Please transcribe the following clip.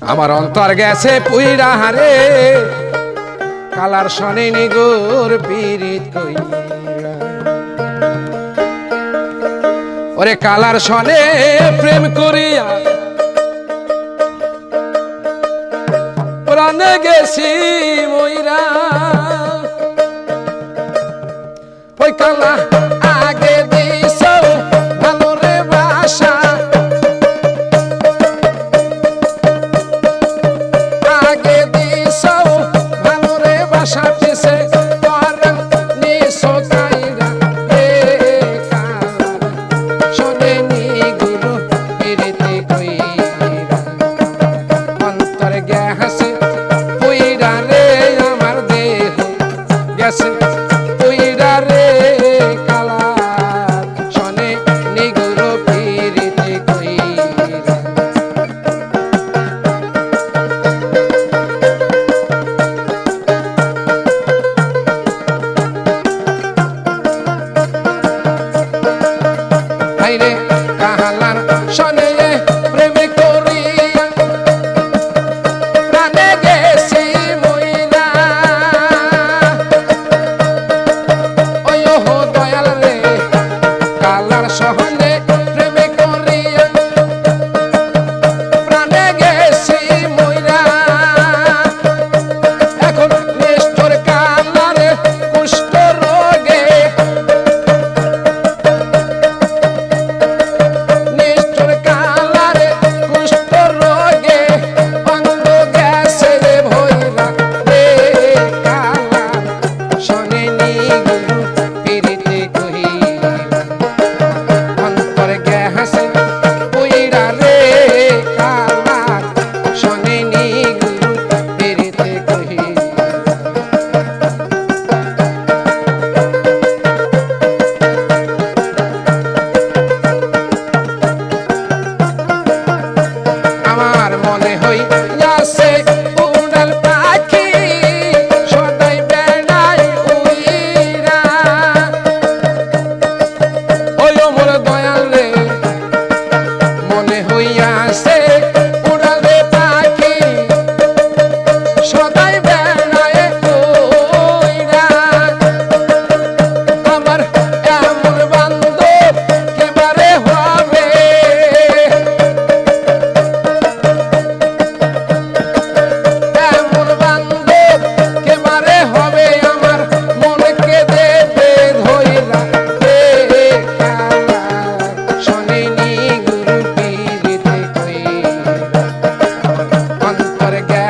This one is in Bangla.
আমার অন্তর গেছে পুইরা হারে। কালার শনে নিগুর পীড়িত কইরা। ওরে কালার শনে প্রেম করিয়া। প্রাণে গেছি মইরা। ওই কালা